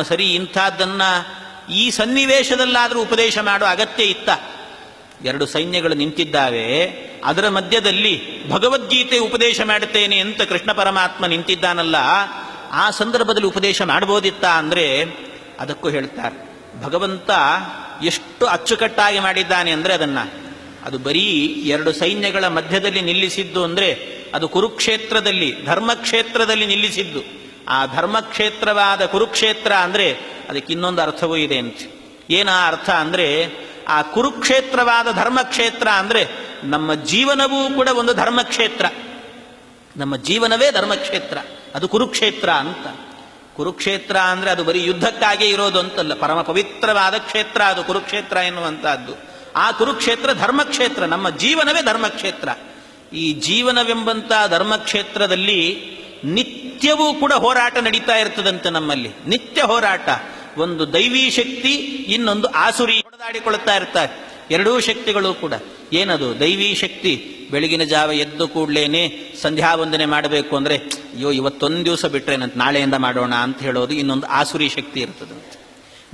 ಸರಿ ಇಂಥದ್ದನ್ನು ಈ ಸನ್ನಿವೇಶದಲ್ಲಾದರೂ ಉಪದೇಶ ಮಾಡೋ ಅಗತ್ಯ ಇತ್ತ. ಎರಡು ಸೈನ್ಯಗಳು ನಿಂತಿದ್ದಾವೆ. ಅದರ ಮಧ್ಯದಲ್ಲಿ ಭಗವದ್ಗೀತೆ ಉಪದೇಶ ಮಾಡುತ್ತೇನೆ ಅಂತ ಕೃಷ್ಣ ಪರಮಾತ್ಮ ನಿಂತಿದ್ದಾನಲ್ಲ, ಆ ಸಂದರ್ಭದಲ್ಲಿ ಉಪದೇಶ ಮಾಡಬಹುದಿತ್ತ ಅಂದ್ರೆ ಅದಕ್ಕೂ ಹೇಳ್ತಾರೆ, ಭಗವಂತ ಎಷ್ಟು ಅಚ್ಚುಕಟ್ಟಾಗಿ ಮಾಡಿದ್ದಾನೆ ಅಂದರೆ ಅದನ್ನ. ಅದು ಬರೀ ಎರಡು ಸೈನ್ಯಗಳ ಮಧ್ಯದಲ್ಲಿ ನಿಲ್ಲಿಸಿದ್ದು ಅಂದ್ರೆ ಅದು ಕುರುಕ್ಷೇತ್ರದಲ್ಲಿ, ಧರ್ಮಕ್ಷೇತ್ರದಲ್ಲಿ ನಿಲ್ಲಿಸಿದ್ದು. ಆ ಧರ್ಮಕ್ಷೇತ್ರವಾದ ಕುರುಕ್ಷೇತ್ರ ಅಂದರೆ ಅದಕ್ಕೆ ಇನ್ನೊಂದು ಅರ್ಥವೂ ಇದೆ ಅಂತ. ಆ ಅರ್ಥ ಅಂದರೆ, ಆ ಕುರುಕ್ಷೇತ್ರವಾದ ಧರ್ಮಕ್ಷೇತ್ರ ಅಂದರೆ ನಮ್ಮ ಜೀವನವೂ ಕೂಡ ಒಂದು ಧರ್ಮಕ್ಷೇತ್ರ. ನಮ್ಮ ಜೀವನವೇ ಧರ್ಮಕ್ಷೇತ್ರ. ಅದು ಕುರುಕ್ಷೇತ್ರ ಅಂತ. ಕುರುಕ್ಷೇತ್ರ ಅಂದರೆ ಅದು ಬರೀ ಯುದ್ಧಕ್ಕಾಗಿ ಇರೋದು ಅಂತಲ್ಲ. ಪರಮ ಪವಿತ್ರವಾದ ಕ್ಷೇತ್ರ ಅದು ಕುರುಕ್ಷೇತ್ರ ಎನ್ನುವಂತಹದ್ದು. ಆ ಕುರುಕ್ಷೇತ್ರ ಧರ್ಮಕ್ಷೇತ್ರ. ನಮ್ಮ ಜೀವನವೇ ಧರ್ಮಕ್ಷೇತ್ರ. ಈ ಜೀವನವೆಂಬಂಥ ಧರ್ಮಕ್ಷೇತ್ರದಲ್ಲಿ ನಿತ್ಯವೂ ಕೂಡ ಹೋರಾಟ ನಡೀತಾ ಇರ್ತದಂತೆ ನಮ್ಮಲ್ಲಿ. ನಿತ್ಯ ಹೋರಾಟ. ಒಂದು ದೈವಿ ಶಕ್ತಿ, ಇನ್ನೊಂದು ಆಸುರಿ ಹೊಡೆದಾಡಿಕೊಳ್ಳುತ್ತಾ ಇರ್ತಾರೆ. ಎರಡೂ ಶಕ್ತಿಗಳು ಕೂಡ. ಏನದು? ದೈವಿ ಶಕ್ತಿ. ಬೆಳಗಿನ ಜಾವ ಎದ್ದು ಕೂಡಲೇನೆ ಸಂಧ್ಯಾ ವಂದನೆ ಮಾಡಬೇಕು ಅಂದ್ರೆ, ಅಯ್ಯೋ, ಇವತ್ತೊಂದು ದಿವಸ ಬಿಟ್ರೆ ನಂತ ನಾಳೆಯಿಂದ ಮಾಡೋಣ ಅಂತ ಹೇಳೋದು ಇನ್ನೊಂದು ಆಸುರಿ ಶಕ್ತಿ ಇರ್ತದಂತೆ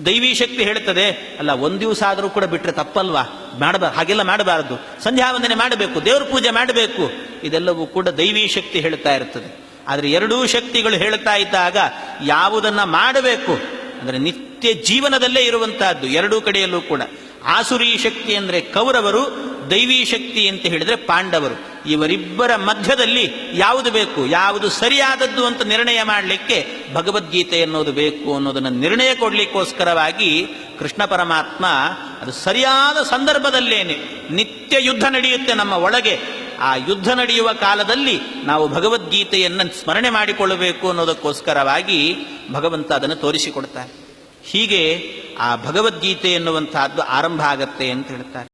ದೈವಿ ಶಕ್ತಿ ಹೇಳ್ತದೆ, ಅಲ್ಲ, ಒಂದು ದಿವಸ ಆದರೂ ಕೂಡ ಬಿಟ್ರೆ ತಪ್ಪಲ್ವಾ? ಮಾಡಬಾರ್ದು ಹಾಗೆಲ್ಲ ಮಾಡಬಾರದು. ಸಂಧ್ಯಾ ವಂದನೆ ಮಾಡಬೇಕು, ದೇವ್ರ ಪೂಜೆ ಮಾಡಬೇಕು. ಇದೆಲ್ಲವೂ ಕೂಡ ದೈವಿ ಶಕ್ತಿ ಹೇಳ್ತಾ ಇರ್ತದೆ. ಆದರೆ ಎರಡೂ ಶಕ್ತಿಗಳು ಹೇಳ್ತಾ ಇದ್ದಾಗ ಯಾವುದನ್ನು ಮಾಡಬೇಕು? ಅಂದರೆ ನಿತ್ಯ ಜೀವನದಲ್ಲೇ ಇರುವಂತಹದ್ದು, ಎರಡೂ ಕಡೆಯಲ್ಲೂ ಕೂಡ. ಆಸುರಿ ಶಕ್ತಿ ಅಂದರೆ ಕೌರವರು, ದೈವಿ ಶಕ್ತಿ ಅಂತ ಹೇಳಿದರೆ ಪಾಂಡವರು. ಇವರಿಬ್ಬರ ಮಧ್ಯದಲ್ಲಿ ಯಾವುದು ಬೇಕು? ಯಾವುದು ಸರಿಯಾದದ್ದು ಅಂತ ನಿರ್ಣಯ ಮಾಡಲಿಕ್ಕೆ ಭಗವದ್ಗೀತೆ ಅನ್ನೋದು ಬೇಕು ಅನ್ನೋದನ್ನು ನಿರ್ಣಯ ಕೊಡಲಿಕ್ಕೋಸ್ಕರವಾಗಿ ಕೃಷ್ಣ ಪರಮಾತ್ಮ ಅದು ಸರಿಯಾದ ಸಂದರ್ಭದಲ್ಲೇನೆ ನಿತ್ಯ ಯುದ್ಧ ನಡೆಯುತ್ತೆ ನಮ್ಮ ಒಳಗೆ. ಆ ಯುದ್ಧ ನಡೆಯುವ ಕಾಲದಲ್ಲಿ ನಾವು ಭಗವದ್ಗೀತೆಯನ್ನು ಸ್ಮರಣೆ ಮಾಡಿಕೊಳ್ಳಬೇಕು ಅನ್ನೋದಕ್ಕೋಸ್ಕರವಾಗಿ ಭಗವಂತ ಅದನ್ನು ತೋರಿಸಿಕೊಡ್ತಾರೆ. ಹೀಗೆ ಆ ಭಗವದ್ಗೀತೆ ಎನ್ನುವಂತಹದ್ದು ಆರಂಭ ಆಗತ್ತೆ ಅಂತ ಹೇಳ್ತಾರೆ.